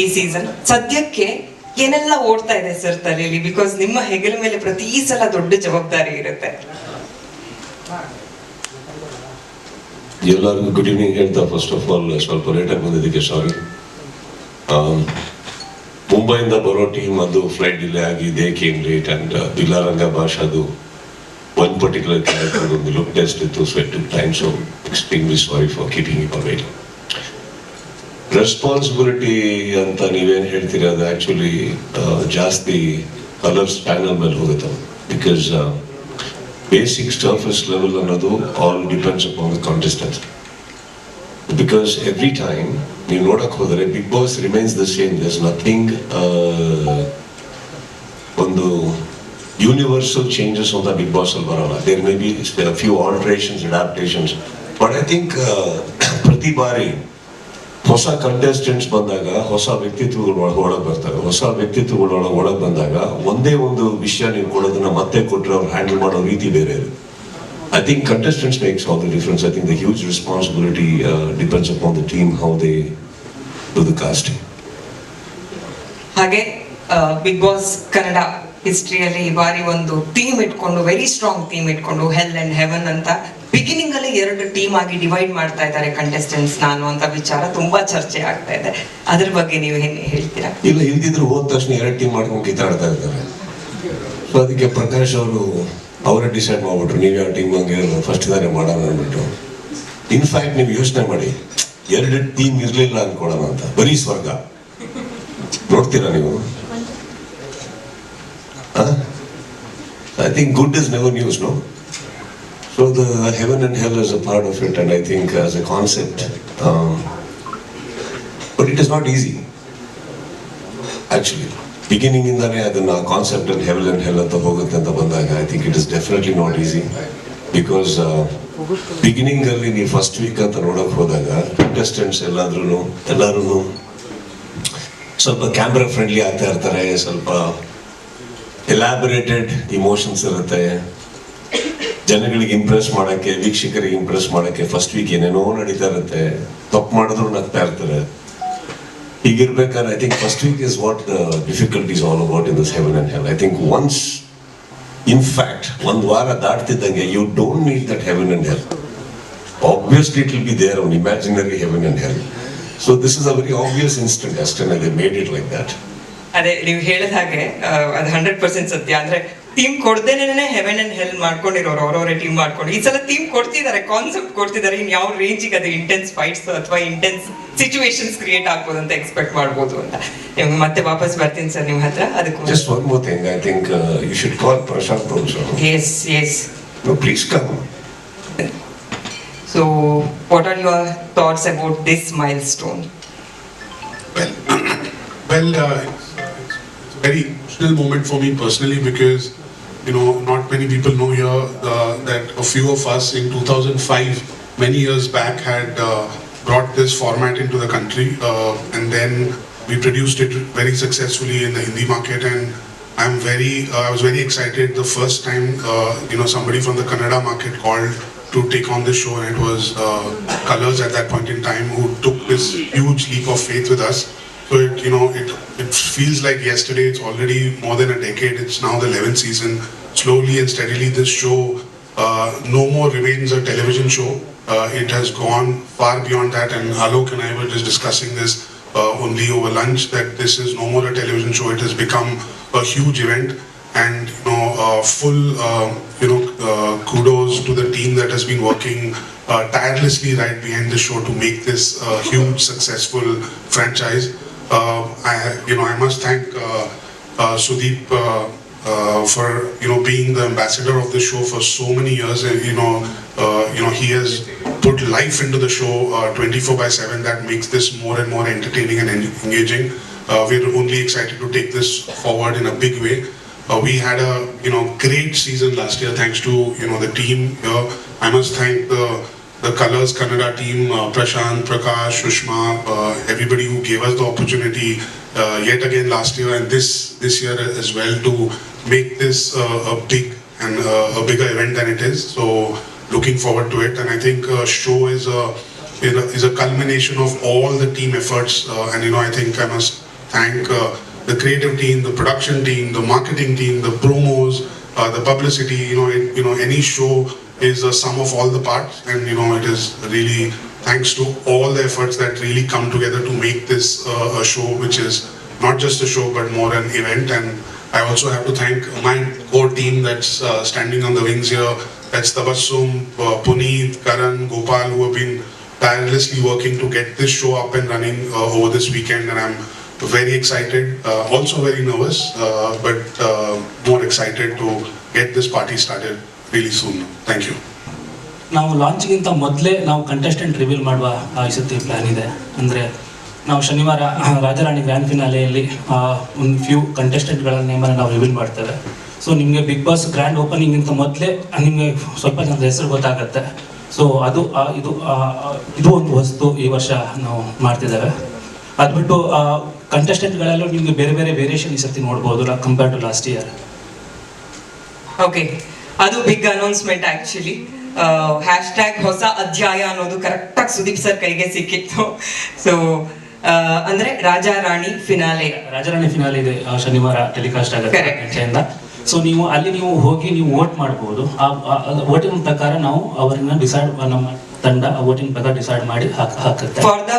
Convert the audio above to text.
ಈ ಸೀಸನ್ ಸದ್ಯಕ್ಕೆ ಏನೆಲ್ಲ ಓಡ್ತಾ ಇದೆ ಸರ್ ತಲೆಯಲ್ಲಿ? ಬಿಕಾಸ್ ನಿಮ್ಮ ಹೆಗಲ ಮೇಲೆ ಪ್ರತಿ ಸಲ ದೊಡ್ಡ ಜವಾಬ್ದಾರಿ ಇರುತ್ತೆ. ಎಲ್ಲರಿಗೂ ಗುಡ್ ಈವ್ನಿಂಗ್ ಹೇಳ್ತಾ ಫಸ್ಟ್ ಆಫ್ ಆಲ್ ಸ್ವಲ್ಪ ಲೇಟಾಗಿ ಬಂದಿದ್ದಕ್ಕೆ ಸಾರಿ ಮುಂಬೈಯಿಂದ ಬರೋ ಟೀಮ್ ಅದು ಫ್ಲೈಟ್ ಡಿಲೇ ಆಗಿ they came late and Billaranga ಭಾಷಾದು one particular character ಒಂದು ಲುಕ್ ಟೆಸ್ಟ್ ಇತ್ತು so it time so extremely sorry for keeping up avail responsibility ಅಂತ ನೀವೇನು ಹೇಳ್ತೀರಿ? ಅದು ಆ್ಯಕ್ಚುಲಿ ಜಾಸ್ತಿ ಕಲರ್ಸ್ ಪ್ಯಾನಲ್ ಮೇಲೆ ಹೋಗುತ್ತೆ. ಬಿಕಾಸ್ ಬೇಸಿಕ್ ಸರ್ಫೇಸ್ ಲೆವೆಲ್ ಅನ್ನೋದು all depends upon the contestant because every time ನೀವು ನೋಡಕ್ ಹೋದರೆ Bigg Boss remains the same thus nothing ಒಂದು ಯೂನಿವರ್ಸಲ್ ಚೇಂಜಸ್ ಅಂತ ಬಿಗ್ ಬಾಸ್ ಅಲ್ಲಿ ಬರೋಲ್ಲ. There may be few alterations adaptations but I think ಪ್ರತಿ ಬಾರಿ ಹೊಸ ಕಂಟೆಸ್ಟೆಂಟ್ಸ್ ಬಂದಾಗ ಹೊಸ ವ್ಯಕ್ತಿತ್ವಗಳು ಒಳಗೆ ಬರ್ತಾರೆ ಹೊಸ ವ್ಯಕ್ತಿತ್ವಗಳು ಒಳಗೆ ಒಳಗೆ ಬಂದಾಗ ಒಂದೇ ಒಂದು ವಿಷಯ ನೀವು ಕೊಡೋದನ್ನ ಮತ್ತೆ ಕೊಟ್ಟರೆ ಅವ್ರು ಹ್ಯಾಂಡಲ್ ಮಾಡೋ ರೀತಿ ಬೇರೆ ಇದೆ I think contestants makes all the difference. I think the huge responsibility uh, depends upon team team they do the casting. ಹಾಗೆ ಬಿಗ್ ಬಾಸ್ ಕನ್ನಡ ಹಿಸ್ಟ್ರಿಯಲ್ಲಿ ಈ ಬಾರಿ ಒಂದು ಟೀಮ್ ಇಟ್ಕೊಂಡು ವೆರಿ ಸ್ಟ್ರಾಂಗ್ ಟೀಮ್ ಇಟ್ಕೊಂಡು ಹೆಲ್ ಅಂಡ್ ಹೆವನ್ ಅಂತ ಬಿಗಿನಿಂಗ್ ಅಲ್ಲಿ ಎರಡು ಟೀಮ್ ಆಗಿ ಡಿವೈಡ್ ಮಾಡ್ತಾ ಇದ್ದಾರೆ ಕಂಟೆಸ್ಟೆಂಟ್ಸ್ ನಾನು ಅಂತ ವಿಚಾರ ತುಂಬಾ ಚರ್ಚೆ ಆಗ್ತಾ ಇದೆ. ಅದ್ರ ಬಗ್ಗೆ ನೀವು ಏನ್ ಹೇಳ್ತೀರಾ? ಇಲ್ಲ ಇಲ್ದಿದ್ರು ಹೋದ ತಕ್ಷಣ ಎರಡು ಟೀಮ್ ಮಾಡ್ಕೊಂಡು ಕಿತ್ತಾಡ್ತಾ ಇದ್ದಾರೆ. ಸೊ ಅದಕ್ಕೆ ಪ್ರಕಾಶ್ ಅವರು ಅವರೇ ಡಿಸೈಡ್ ಮಾಡ್ಬಿಟ್ರು ನೀವು ಯಾವ ಟೀಮ್ ಹಂಗೆ ಫಸ್ಟ್ ಇದಾರೆ ಮಾಡೋಣ ಅಂದ್ಬಿಟ್ಟು ಇನ್ಫ್ಯಾಕ್ಟ್ ನೀವು ಯೋಚನೆ ಮಾಡಿ ಎರಡು ಟೀಮ್ ಇರಲಿಲ್ಲ ಅನ್ಕೊಳ್ಳೋಣ ಅಂತ. ಬರೀ ಸ್ವರ್ಗ. ನೋಡ್ತೀರಾ ನೀವು? I think good is never news no so the heaven and hell is a part of it and I think as a concept but it is not easy actually beginning ಇಂದಾನೆ ಅದನ್ನ concept and heaven and hell ಅಂತ ಹೋಗುತ್ತೆ ಅಂತ ಬಂದಾಗ I think it is definitely not easy because beginning ಅಲ್ಲಿ ನೀವು first week ಅಂತ ನೋಡಕ್ ಹೋದಾಗ ಕಂಟೆಸ್ಟೆಂಟ್ಸ್ ಎಲ್ಲಾದ್ರೂ ಎಲ್ಲರೂ ಸ್ವಲ್ಪ ಕ್ಯಾಮ್ರಾ ಫ್ರೆಂಡ್ಲಿ ಆಗ್ತಾ ಇರ್ತಾರೆ, ಸ್ವಲ್ಪ ಎಲಾಬರೇಟೆಡ್ ಇಮೋಷನ್ಸ್ ಇರುತ್ತೆ. ಜನಗಳಿಗೆ ಇಂಪ್ರೆಸ್ ಮಾಡೋಕ್ಕೆ, ವೀಕ್ಷಕರಿಗೆ ಇಂಪ್ರೆಸ್ ಮಾಡೋಕ್ಕೆ ಫಸ್ಟ್ ವೀಕ್ ಏನೇನೋ ನಡೀತಾ ಇರುತ್ತೆ. ತಪ್ಪು ಮಾಡಿದ್ರು ನಗ್ತಾ ಇರ್ತಾರೆ. ಹೀಗಿರ್ಬೇಕಾದ್ರೆ I think first week is what the difficulties all about in the heaven and hell I think once in fact ಒಂದು ವಾರ ದಾಟ್ತಿದ್ದಂಗೆ you don't need that heaven and hell obviously it will be there an imaginary heaven and hell so this is a very obvious instant ಅಷ್ಟೇ made it like that ಅದೇ, ನೀವು ಹೇಳಿದ ಹಾಗೆ ಅದು hundred percent ಸತ್ಯ. ಅಂದ್ರೆ ಟೀಮ್ ಕೊಡ್ದೇನೆ heaven and ಹೆಲ್ ಮಾಡ್ಕೊಂಡಿರೋರು ಅವ್ರವ್ರೆ ಟೀಮ್ ಮಾಡ್ಕೊಂಡು. ಈ ಸಲ ಟೀಮ್ ಕೊಡ್ತಿದ್ದಾರೆ ಕಾನ್ಸೆಪ್ಟ್ ಕೊಡ್ತಿದ್ದಾರೆ. ಇನ್ ಯಾವ ರೇಂಜಿಗೆ ಅದು ಇಂಟೆನ್ಸ್ ಫೈಟ್ಸ್ ಅಥವಾ ಇಂಟೆನ್ಸ್ ಸಿಚುವೇಶನ್ಸ್ ಕ್ರಿಯೇಟ್ ಆಗ್ಬೋದು ಅಂತ ಎಕ್ಸ್ಪೆಕ್ಟ್ ಮಾಡ್ಬೋದು ಅಂತ. ನಿಮ್ಗೆ ಮತ್ತೆ ವಾಪಸ್ ಬರ್ತೀನಿ ಸರ್ ನಿಮ್ಮ ಹತ್ರ. ಅದಕ್ಕೆ just one more thing I think you should call Prashanth professor S S please come so what are your thoughts about this milestone well well very it's, moment it's me a because you know, not many people know here uh, that a few of us in 2005, many years back, had uh, brought this format into the country, uh, and then we produced it very successfully in the Hindi market. And I'm very, uh, I was very excited the first time, you know, somebody from the Kannada market called to take on this show, and it was Colors at that point in time who took this huge leap of faith with us. It, you know, it it feels like yesterday. It's already more than a decade. It's now the 11th season. Slowly and steadily, this show uh, no more remains a television show. Uh, it has gone far beyond that. And Alok and I were just discussing this uh, only over lunch that this is no more a television show. It has become a huge event. And you know, uh, full uh, you know uh, kudos to the team that has been working tirelessly right behind the show to make this uh, huge successful franchise. Uh, I you know I must thank uh, uh, Sudeep uh, uh, for you know being the ambassador of the show for so many years. And you know uh, you know he has put life into the show uh, 24 by 7. That makes this more and more entertaining and engaging. Uh, we're only excited to take this forward in a big way. Uh, we had a you know great season last year thanks to you know the team here. I must thank the the Colors Kannada team, uh, Prashant, Prakash, Sushma, uh, everybody who gave us the opportunity uh, yet again last year and this this year as well to make this uh, a big and uh, a bigger event than it is. So looking forward to it, and I think uh, show is a is a- is a culmination of all the team efforts. Uh, and you know, I think I must thank uh, the creative team, the production team, the marketing team, the promos, uh, the publicity. You know, it, you know, any show is a sum of all the parts, and you know, it is really thanks to all the efforts that really come together to make this uh, a show, which is not just a show but more an event. And I also have to thank my core team that's uh, standing on the wings here. That's Tabassum, uh, Puneet, Karan, Gopal, who have been tirelessly working to get this show up and running uh, over this weekend, and I'm very excited. Uh, also very nervous, uh, but uh, more excited to get this party started really soon. Thank you. ನಾವು ಲಾಂಚ್ಗಿಂತ ಮೊದಲೇ ನಾವು contestant reveal ಮಾಡುವ ಆ, ಈ ಸತಿ plan ಇದೆ. ಅಂದರೆ ನಾವು ಶನಿವಾರ ರಾಜರಾಣಿ ಗ್ರ್ಯಾಂಡ್ ಫಿನಾಲೆಯಲ್ಲಿ ಒಂದು ಫ್ಯೂ ಕಂಟೆಸ್ಟೆಂಟ್ಗಳ ನೇಮನ್ನು ನಾವು ರಿವೀಲ್ ಮಾಡ್ತೇವೆ. ಸೊ ನಿಮಗೆ ಬಿಗ್ ಬಾಸ್ ಗ್ರ್ಯಾಂಡ್ ಓಪನಿಂಗಿಂತ ಮೊದಲೇ ನಿಮಗೆ ಸ್ವಲ್ಪ ಜನದ ಹೆಸರು ಗೊತ್ತಾಗುತ್ತೆ. ಸೊ ಅದು ಇದು ಇದು ಒಂದು ವಸ್ತು ಈ ವರ್ಷ ನಾವು ಮಾಡ್ತಿದ್ದೇವೆ. ಅದು ಬಿಟ್ಟು ಕಂಟೆಸ್ಟೆಂಟ್ಗಳಲ್ಲೂ ನಿಮಗೆ ಬೇರೆ ಬೇರೆ ವೇರಿಯೇಷನ್ ಈ ಸರ್ತಿ ನೋಡ್ಬೋದು compare to last year okay ಅದು big announcement actually hashtag ಹೊಸ ಅಧ್ಯಾಯ ಅನ್ನೋದು ಕರೆಕ್ಟಾಗಿ ಸುದೀಪ್ ಸರ್ ಕೈಗೆ ಸಿಕ್ಕಿತ್ತು. ಸೊ ಅಂದ್ರೆ ರಾಜಾ ರಾಣಿ ಫಿನಾಲೆ ರಾಜಾರಾಣಿ ಫಿನಾಲೆ ಇದೆ ಶನಿವಾರ ಟೆಲಿಕಾಸ್ಟ್ ಆಗುತ್ತೆ ಸೊ ನೀವು ಅಲ್ಲಿ ನೀವು ಹೋಗಿ ನೀವು ವೋಟ್ ಮಾಡಬಹುದು ಆ ವೋಟಿಂಗ್ ಪ್ರಕಾರ ನಾವು ಅವರನ್ನ ಡಿಸೈಡ್ ನಮ್ಮ ತಂಡ ವೋಟಿಂಗ್ ಪ್ರಕಾರ ಡಿಸೈಡ್ ಮಾಡಿ ಹಾಕ್ ಹಾಕುತ್ತೆ. For the